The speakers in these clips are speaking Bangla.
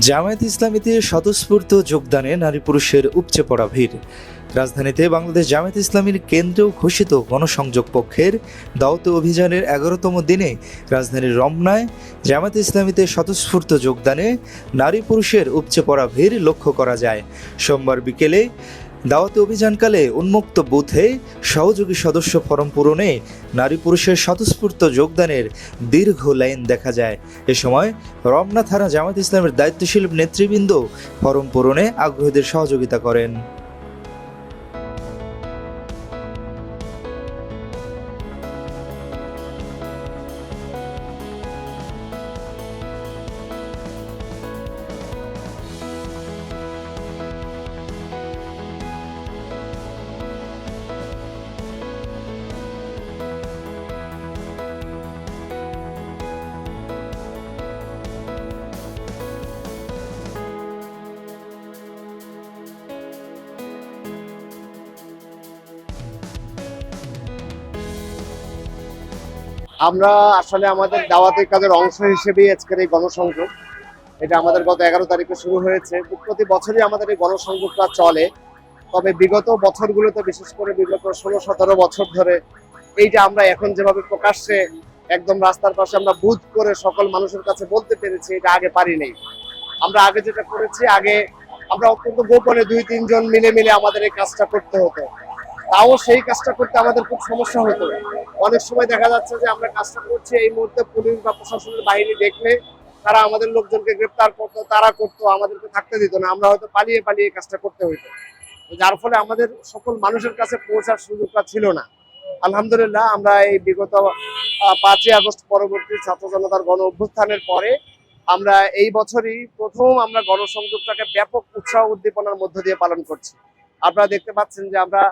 জামায়াত ইসলামীতে স্বতঃস্ফূর্ত যোগদানে নারী পুরুষের উপচে পড়া ভিড়। রাজধানীতে বাংলাদেশ জামায়াত ইসলামীর কেন্দ্রীয় ঘোষিত গণসংযোগ পক্ষের দাওতে অভিযানের এগারোতম দিনে রাজধানীর রমনায় জামায়াত ইসলামীতে স্বতঃস্ফূর্ত যোগদানে নারী পুরুষের উপচে পড়া ভিড় লক্ষ্য করা যায়। সোমবার বিকেলে দাওয়াতি অভিযানকালে উন্মুক্ত বুথে সহযোগী সদস্য ফরম পূরণে নারী পুরুষের স্বতঃস্ফূর্ত যোগদানের দীর্ঘ লাইন দেখা যায়। এ সময় রমনা থানা জামাত ইসলামের দায়িত্বশীল নেতৃবৃন্দ ফরম পূরণে আগ্রহীদের সহযোগিতা করেন। আমরা আসলে আমাদের দাওয়াতের কাজের অংশ হিসেবেই আজকের এই গণসংযোগ। এটা আমাদের গত এগারো তারিখে শুরু হয়েছে। প্রতি বছরই আমাদের এই গণসংযোগটা চলে। তবে বিগত বছরগুলোতে, বিশেষ করে বিগত ষোলো, সতেরো বছর ধরে, এইটা আমরা এখন যেভাবে প্রকাশ্যে একদম রাস্তার পাশে আমরা বুথ করে সকল মানুষের কাছে বলতে পেরেছি, এটা আগে পারি নাই। আমরা আগে যেটা করেছি, আগে আমরা অত্যন্ত গোপনে দুই, তিনজন মিলে মিলে আমাদের এই কাজটা করতে হতো। তাও সেই কাজটা করতে আমাদের খুব সমস্যা হতো। অনেক সময় দেখা যাচ্ছে যে আমরা কাজটা করছি, এই মুহূর্তে পুলিশ বা প্রশাসনের বাহিনী দেখলে তারা আমাদের লোকজনকে গ্রেপ্তার করতো, তারা করতো, আমাদেরকে থাকতে দিত না, আমরা হয়তো পালিয়ে পালিয়ে কাজটা করতে হইতো। যার ফলে আমাদের সকল মানুষের কাছে পৌঁছার সুযোগটা ছিল না। আলহামদুলিল্লাহ, আমরা এই বিগত পাঁচই আগস্ট পরবর্তী ছাত্র জনতার গণ অভ্যুত্থানের পরে আমরা এই বছরই প্রথম আমরা গণসংযোগটাকে ব্যাপক উৎসাহ উদ্দীপনার মধ্য দিয়ে পালন করছি। আপনারা দেখতে পাচ্ছেন যে আমরা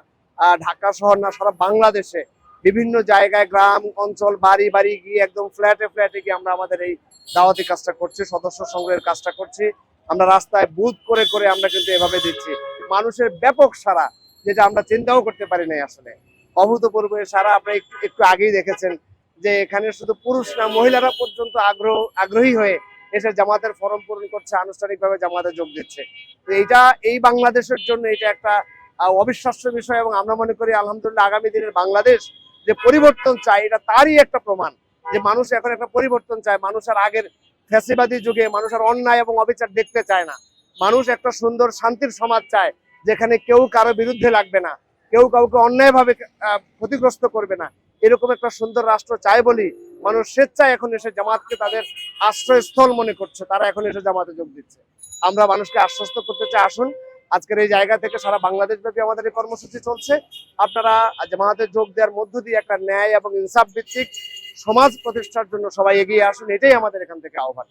ঢাকা শহর না, সারা বাংলাদেশে বিভিন্ন জায়গায় গ্রাম, অঞ্চল, বাড়ি বাড়ি গিয়ে একদম ফ্ল্যাটে ফ্ল্যাটে গিয়ে আমরা আমাদের এই দাওয়াতি কাজটা করছি, সদস্য সংগ্রহের কাজটা করছি। আমরা রাস্তায় বুথ করে করে আমরা কিন্তু এভাবে দিচ্ছি। মানুষের ব্যাপক সারা যেটা আমরা চিন্তাও করতে পারি নাই আসলে। অভূতপূর্ব সারা আপনারা একটু আগেই দেখেছেন যে এখানে শুধু পুরুষ না, মহিলারা পর্যন্ত আগ্রহ, আগ্রহী হয়ে এসে জামাতের ফর্ম পূরণ করছে, আনুষ্ঠানিকভাবে জামাতে যোগ দিচ্ছে। তো এইটা, এই বাংলাদেশের জন্য এটা একটা অবিশ্বাস্য বিষয় এবং আমরা মনে করি, আলহামদুলিল্লাহ, আগামী দিনের বাংলাদেশ যে পরিবর্তন চায়, এটা তারই একটা প্রমাণ যে মানুষ এখন একটা পরিবর্তন চায়। মানুষ আর আগের ফ্যাসিবাদী যুগে মানুষ আর অন্যায় এবং অবিচার দেখতে চায় না। মানুষ একটা সুন্দর, শান্তির সমাজ চায়, যেখানে কেউ কারও বিরুদ্ধে লাগবে না, কেউ কাউকে অন্যায়ভাবে ক্ষতিগ্রস্ত করবে না। এরকম একটা সুন্দর রাষ্ট্র চায় বলি মানুষ স্বেচ্ছায় এখন এসে জামাতকে তাদের আশ্রয়স্থল মনে করছে। তারা এখন এসে জামাতে যোগ দিচ্ছে। আমরা মানুষকে আশ্বস্ত করতে চাই, আসুন আজকের এই জায়গা থেকে সারা বাংলাদেশ ব্যাপী আমাদের এই কর্মসূচি চলছে। আপনারা জামাতে যোগ দেওয়ার মধ্য দিয়ে একটা ন্যায় এবং ইনসাফ ভিত্তিক সমাজ প্রতিষ্ঠার জন্য সবাই এগিয়ে আসুন, এটাই আমাদের এখান থেকে আহ্বান।